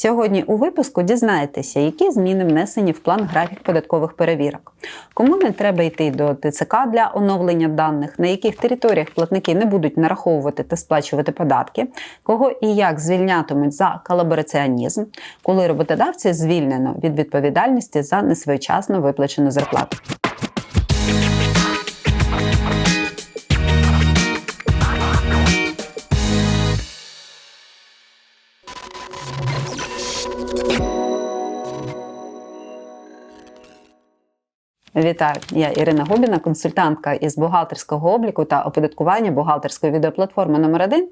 Сьогодні у випуску дізнаєтеся, які зміни внесені в план графік податкових перевірок, кому не треба йти до ТЦК для оновлення даних, на яких територіях платники не будуть нараховувати та сплачувати податки, кого і як звільнятимуть за колабораціонізм, коли роботодавці звільнено від відповідальності за несвоєчасно виплачену зарплату. Вітаю, я Ірина Губіна, консультантка із бухгалтерського обліку та оподаткування бухгалтерської відеоплатформи номер 1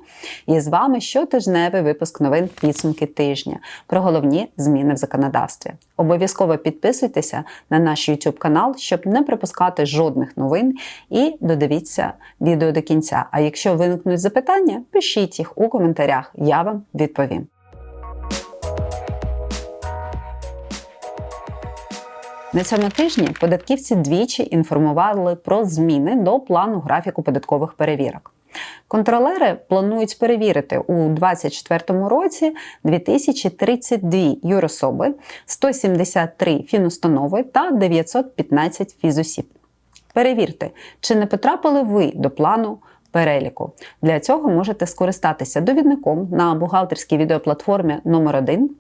І з вами щотижневий випуск новин підсумки тижня про головні зміни в законодавстві. Обов'язково підписуйтеся на наш YouTube канал, щоб не пропускати жодних новин, і додивіться відео до кінця. А якщо виникнуть запитання, пишіть їх у коментарях, я вам відповім. На цьому тижні податківці двічі інформували про зміни до плану графіку податкових перевірок. Контролери планують перевірити у 2024 році 2032 юрособи, 173 фінустанови та 915 фізосіб. Перевірте, чи не потрапили ви до плану переліку. Для цього можете скористатися довідником на бухгалтерській відеоплатформі номер 1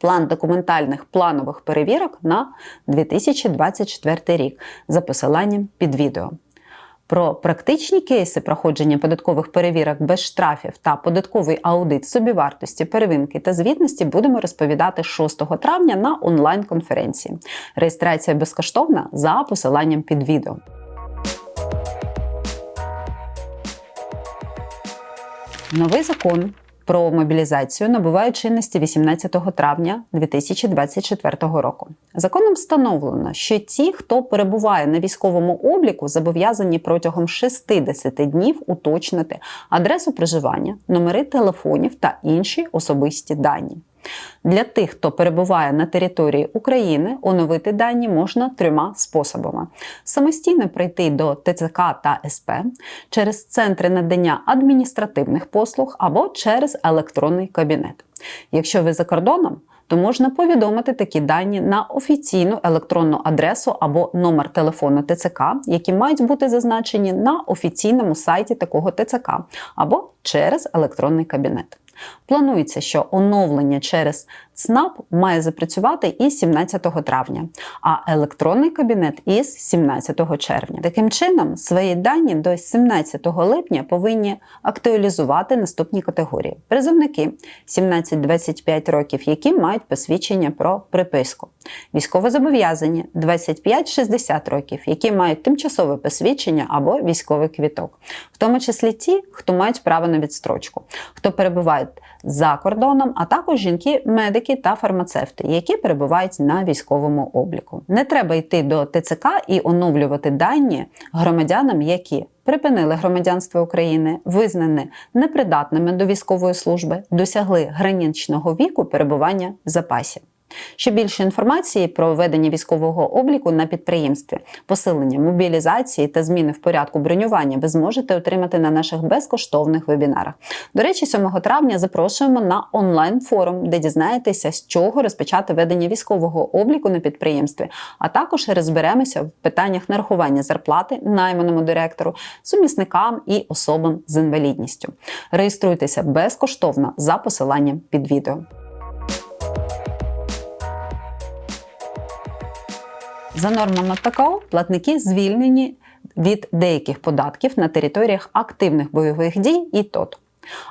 План документальних планових перевірок на 2024 рік за посиланням під відео. Про практичні кейси проходження податкових перевірок без штрафів та податковий аудит собівартості, первинки та звітності будемо розповідати 6 травня на онлайн-конференції. Реєстрація безкоштовна за посиланням під відео. Новий закон про мобілізацію набуває чинності 18 травня 2024 року. Законом встановлено, що ті, хто перебуває на військовому обліку, зобов'язані протягом 60 днів уточнити адресу проживання, номери телефонів та інші особисті дані. Для тих, хто перебуває на території України, оновити дані можна трьома способами: самостійно прийти до ТЦК та СП через центри надання адміністративних послуг або через електронний кабінет. Якщо ви за кордоном, то можна повідомити такі дані на офіційну електронну адресу або номер телефону ТЦК, які мають бути зазначені на офіційному сайті такого ТЦК, або через електронний кабінет. Планується, що оновлення через ЦНАП має запрацювати із 17 травня, а електронний кабінет із 17 червня. Таким чином, свої дані до 17 липня повинні актуалізувати наступні категорії: призовники 17-25 років, які мають посвідчення про приписку, військовозобов'язані 25-60 років, які мають тимчасове посвідчення або військовий квіток, в тому числі ті, хто мають право на відстрочку, хто перебувають за кордоном, а також жінки-медики та фармацевти, які перебувають на військовому обліку. Не треба йти до ТЦК і оновлювати дані громадянам, які припинили громадянство України, визнані непридатними до військової служби, досягли граничного віку перебування в запасі. Ще більше інформації про ведення військового обліку на підприємстві, посилення мобілізації та зміни в порядку бронювання ви зможете отримати на наших безкоштовних вебінарах. До речі, 7 травня запрошуємо на онлайн-форум, де дізнаєтеся, з чого розпочати ведення військового обліку на підприємстві, а також розберемося в питаннях нарахування зарплати найманому директору, сумісникам і особам з інвалідністю. Реєструйтеся безкоштовно за посиланням під відео. За нормами ПКО платники звільнені від деяких податків на територіях активних бойових дій і ТОТ.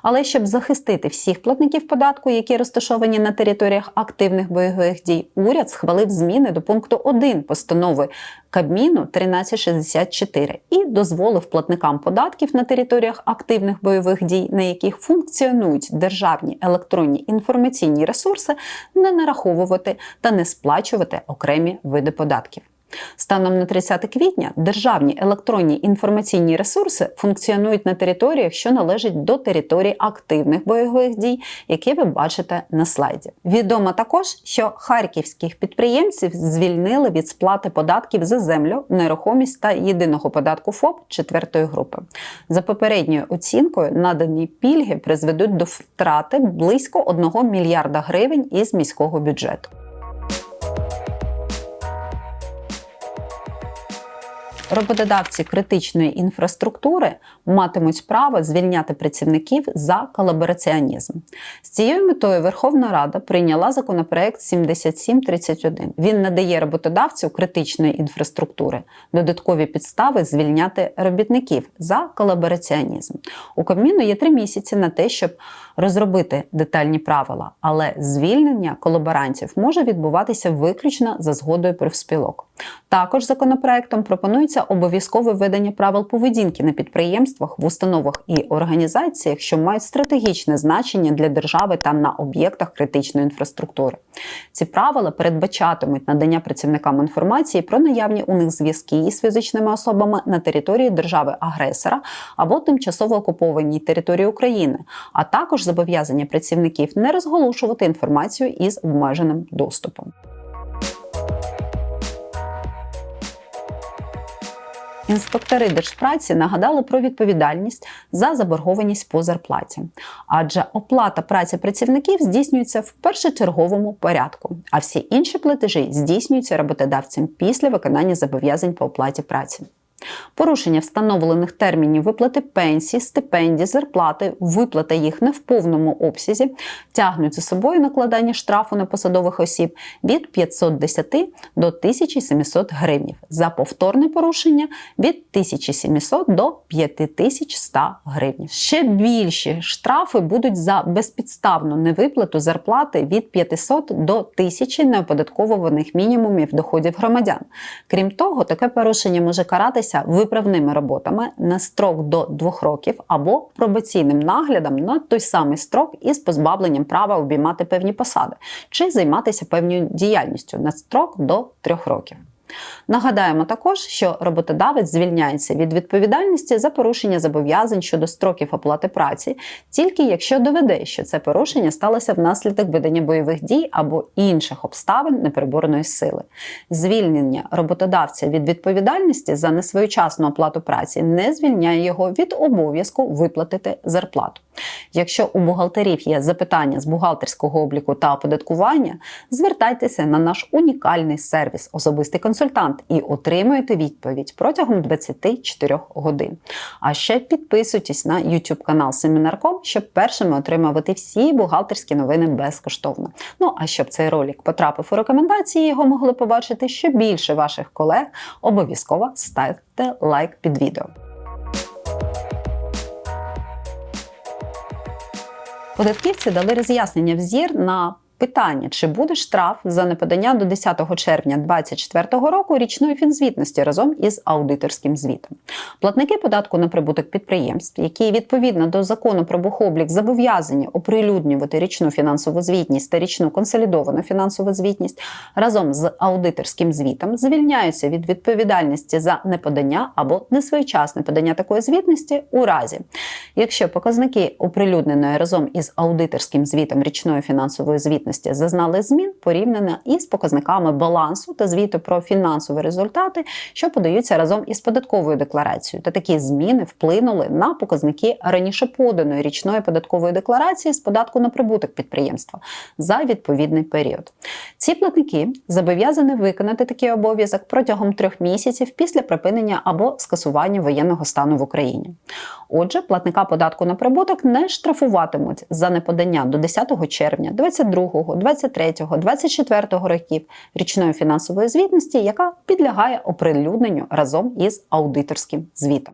Але щоб захистити всіх платників податку, які розташовані на територіях активних бойових дій, уряд схвалив зміни до пункту 1 постанови Кабміну 1364 і дозволив платникам податків на територіях активних бойових дій, на яких функціонують державні електронні інформаційні ресурси, не нараховувати та не сплачувати окремі види податків. Станом на 30 квітня державні електронні інформаційні ресурси функціонують на територіях, що належать до території активних бойових дій, які ви бачите на слайді. Відомо також, що харківських підприємців звільнили від сплати податків за землю, нерухомість та єдиного податку ФОП четвертої групи. За попередньою оцінкою, надані пільги призведуть до втрати близько 1 мільярда гривень із міського бюджету. Роботодавці критичної інфраструктури матимуть право звільняти працівників за колабораціонізм. З цією метою Верховна Рада прийняла законопроект 7731. Він надає роботодавцю критичної інфраструктури додаткові підстави звільняти робітників за колабораціонізм. У Кабміну є три місяці на те, щоб розробити детальні правила, але звільнення колаборантів може відбуватися виключно за згодою профспілок. Також законопроектом пропонується обов'язкове введення правил поведінки на підприємствах, в установах і організаціях, що мають стратегічне значення для держави та на об'єктах критичної інфраструктури. Ці правила передбачатимуть надання працівникам інформації про наявні у них зв'язки із фізичними особами на території держави-агресора або тимчасово окупованій території України, а також зобов'язання працівників не розголошувати інформацію із обмеженим доступом. Інспектори держпраці нагадали про відповідальність за заборгованість по зарплаті, адже оплата праці працівників здійснюється в першочерговому порядку, а всі інші платежі здійснюються роботодавцем після виконання зобов'язань по оплаті праці. Порушення встановлених термінів виплати пенсій, стипендій, зарплати, виплата їх не в повному обсязі тягнуть за собою накладання штрафу на посадових осіб від 510 до 1700 гривнів. За повторне порушення від 1700 до 5100 гривень. Ще більші штрафи будуть за безпідставну невиплату зарплати від 500 до 1000 неоподатковуваних мінімумів доходів громадян. Крім того, таке порушення може каратися виправними роботами на строк до 2 років або пробаційним наглядом на той самий строк із позбавленням права обіймати певні посади чи займатися певною діяльністю на строк до 3 років. Нагадаємо також, що роботодавець звільняється від відповідальності за порушення зобов'язань щодо строків оплати праці, тільки якщо доведе, що це порушення сталося внаслідок ведення бойових дій або інших обставин непереборної сили. Звільнення роботодавця від відповідальності за несвоєчасну оплату праці не звільняє його від обов'язку виплатити зарплату. Якщо у бухгалтерів є запитання з бухгалтерського обліку та оподаткування, звертайтеся на наш унікальний сервіс Особистий консультант і отримуєте відповідь протягом 24 годин. А ще підписуйтесь на YouTube канал Семінарком, щоб першими отримувати всі бухгалтерські новини безкоштовно. Ну а щоб цей ролик потрапив у рекомендації, його могли побачити ще більше ваших колег, обов'язково ставте лайк під відео. Податківці дали роз'яснення в ЗІР на Питання, чи буде штраф за неподання до 10 червня 2024 року річної фінзвітності разом із аудиторським звітом. Платники податку на прибуток підприємств, які відповідно до закону про бухоблік зобов'язані оприлюднювати річну фінансову звітність та річну консолідовану фінансову звітність разом з аудиторським звітом, звільняються від відповідальності за неподання або несвоєчасне подання такої звітності у разі, якщо показники оприлюдненої разом із аудиторським звітом річної фінансової звітності звітності зазнали змін порівняно із показниками балансу та звіту про фінансові результати, що подаються разом із податковою декларацією. Та такі зміни вплинули на показники раніше поданої річної податкової декларації з податку на прибуток підприємства за відповідний період. Ці платники зобов'язані виконати такий обов'язок протягом трьох місяців після припинення або скасування воєнного стану в Україні. Отже, платника податку на прибуток не штрафуватимуть за неподання до 10 червня 2022 23, 24 років річної фінансової звітності, яка підлягає оприлюдненню разом із аудиторським звітом.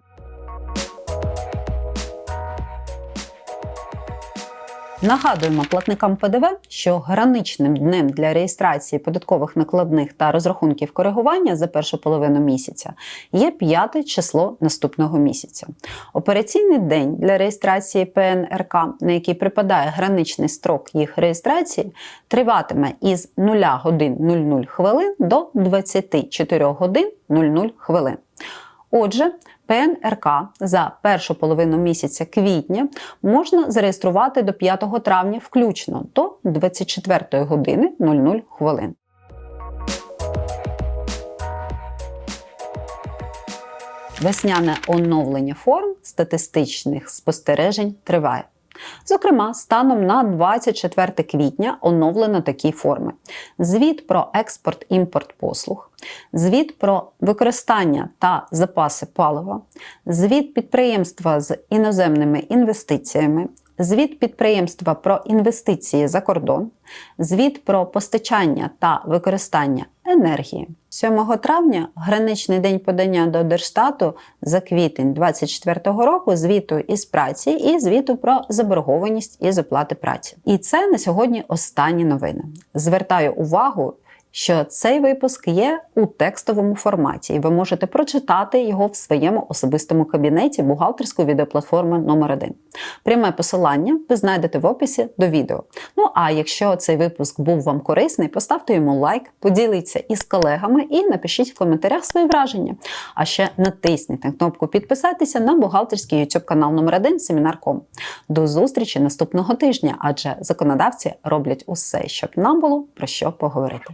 Нагадуємо платникам ПДВ, що граничним днем для реєстрації податкових накладних та розрахунків коригування за першу половину місяця є п'яте число наступного місяця. Операційний день для реєстрації ПНРК, на який припадає граничний строк їх реєстрації, триватиме із 0 годин 00 хвилин до 24 годин 00 хвилин. Отже, ПНРК за першу половину місяця квітня можна зареєструвати до 5 травня включно до 24 години 00 хвилин. Весняне оновлення форм статистичних спостережень триває. Зокрема, станом на 24 квітня оновлено такі форми: звіт про експорт-імпорт послуг, звіт про використання та запаси палива, звіт підприємства з іноземними інвестиціями, звіт підприємства про інвестиції за кордон, звіт про постачання та використання енергії. 7 травня граничний день подання до Держстату за квітень 2024 року звіту із праці і звіту про заборгованість із оплати праці. І це на сьогодні останні новини. Звертаю увагу. Що цей випуск є у текстовому форматі, і ви можете прочитати його в своєму особистому кабінеті бухгалтерської відеоплатформи номер 1 Пряме посилання ви знайдете в описі до відео. Ну а якщо цей випуск був вам корисний, поставте йому лайк, поділіться із колегами і напишіть в коментарях свої враження. А ще натисніть на кнопку підписатися на бухгалтерський YouTube канал номер 1 Семінар.ком. До зустрічі наступного тижня, адже законодавці роблять усе, щоб нам було про що поговорити.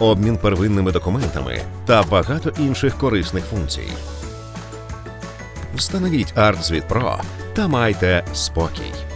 обмін первинними документами та багато інших корисних функцій. Встановіть ArtSuite Pro та майте спокій.